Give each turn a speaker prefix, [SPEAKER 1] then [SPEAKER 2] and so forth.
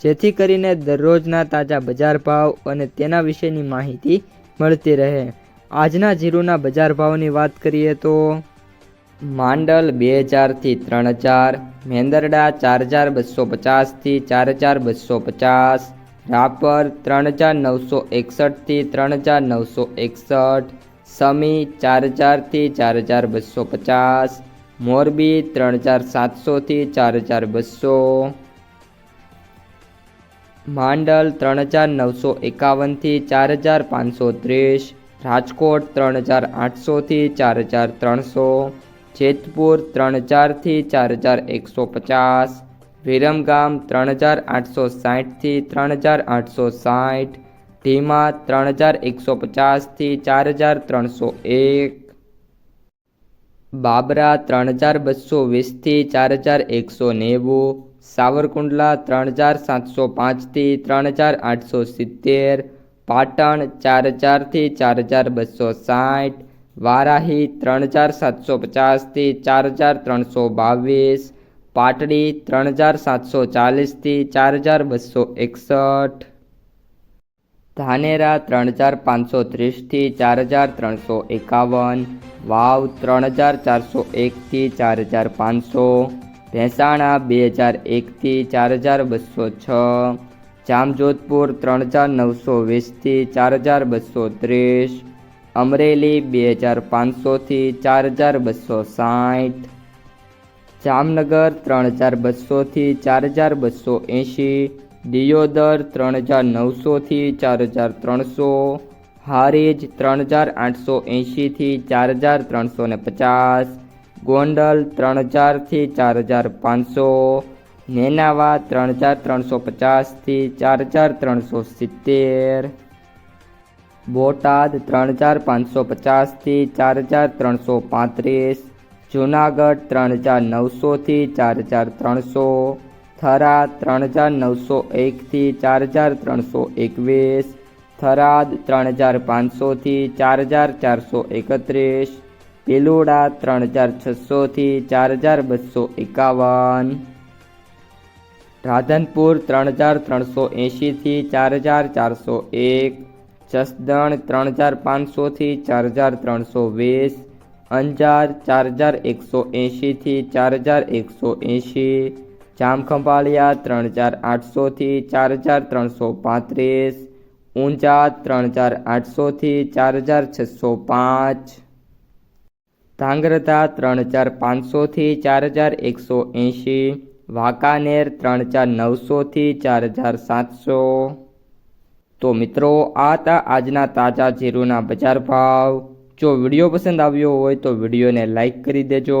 [SPEAKER 1] જેથી કરીને દરરોજના તાજા બજાર ભાવ અને તેના વિશેની માહિતી મળતી રહે. આજના જીરુના બજાર ભાવની વાત કરીએ તો માંડલ બે હજારથી ત્રણ હજાર, મેંદરડા ચાર હજાર બસો પચાસથી ચાર હજાર બસો પચાસ, રાપર ત્રણ હજાર નવસો એકસઠથી ત્રણ હજાર નવસો એકસઠ, સમી ચાર હજારથી ચાર હજાર બસો પચાસ, મોરબી ત્રણ હજાર સાતસોથી ચાર હજાર બસો માંડલ ત્રણ હજાર નવસો એકાવનથી ચાર હજાર પાંચસો ત્રીસ, રાજકોટ ત્રણ હજાર આઠસોથી ચાર હજાર ત્રણસો, જેતપુર ત્રણ હજારથી ચાર હજાર એકસો પચાસ, વિરમગામ ત્રણ હજાર આઠસો સાઠથી ત્રણ હજાર આઠસો સાઠ, ધીમા ત્રણ હજાર એકસો પચાસથી ચાર હજાર ત્રણસો એક બાબરા ત્રણ હજાર બસો વીસથી ચાર હજાર એકસો નેવું, સાવરકુંડલા ત્રણ હજાર સાતસો પાંચથી ત્રણ હજાર આઠસો સિત્તેર, પાટણ ચાર હજારથી ચાર હજાર બસો સાઠ, વારાહી ત્રણ હજાર સાતસો પચાસથી ચાર હજાર ત્રણસો બાવીસ, પાટડી ત્રણ હજાર સાતસો ચાલીસથી ચાર હજાર બસો એકસઠ ધાનેરા ત્રણ હજાર પાંચસો ત્રીસથી ચાર હજાર ત્રણસો એકાવન, વાવ ત્રણ હજાર ચારસો એકથી ચાર હજાર પાંચસો, ભેંસાણા બે હજાર એકથી ચાર હજાર બસો છ, જામજોધપુર ત્રણ હજાર નવસો વીસથી ચાર હજાર બસો ત્રીસ, અમરેલી બે હજાર પાંચસોથી ચાર હજાર બસો સાઠ, જામનગર ત્રણ હજાર બસોથી ચાર હજાર બસો એંશી દિયોદર ત્રણ હજાર નવસોથી ચાર હજાર ત્રણસો, હારીજ ત્રણ હજાર આઠસો એંશીથી ચાર હજાર ત્રણસો ને પચાસ, ગોંડલ ત્રણ હજારથી ચાર હજાર પાંચસો, નેનાવા ત્રણ હજાર ત્રણસો પચાસથી ચાર હજાર ત્રણસો સિત્તેર, બોટાદ ત્રણ હજાર પાંચસો પચાસથી ચાર હજાર ત્રણસો પાંત્રીસ, જુનાગઢ ત્રણ હજાર નવસોથી ચાર હજાર ત્રણસો થરા ત્રણ હજાર નવસો એકથી ચાર હજાર ત્રણસો એકવીસ. થરાદ ત્રણ હજાર પાંચસોથી ચાર હજાર ચારસો એકત્રીસ. પિલુડા ત્રણ હજાર છસોથી ચાર હજાર બસો એકાવન. રાધનપુર ત્રણ હજાર ત્રણસો એંશીથી ચાર હજાર ચારસો એક. જસદણ ત્રણ હજાર પાંચસોથી ચાર હજાર ત્રણસો વીસ. અંજાર ચાર હજાર એકસો એંશીથી ચાર હજાર એકસો એંશી. જામખંભાળિયા ત્રણ હજાર આઠસોથી ચાર હજાર ત્રણસો પાંત્રીસ, ઊંઝા ત્રણ હજાર આઠસોથી ચાર હજાર છસો પાંચ ધાંગ્રધા ત્રણ હજાર પાંચસોથી ચાર હજાર એકસો એંશી, વાંકાનેર ત્રણ હજાર નવસોથી ચાર હજાર સાતસો. તો મિત્રો, આ હતા આજના તાજા જીરુના બજાર ભાવ. જો વીડિયો પસંદ આવ્યો હોય તો વિડીયોને લાઇક કરી દેજો.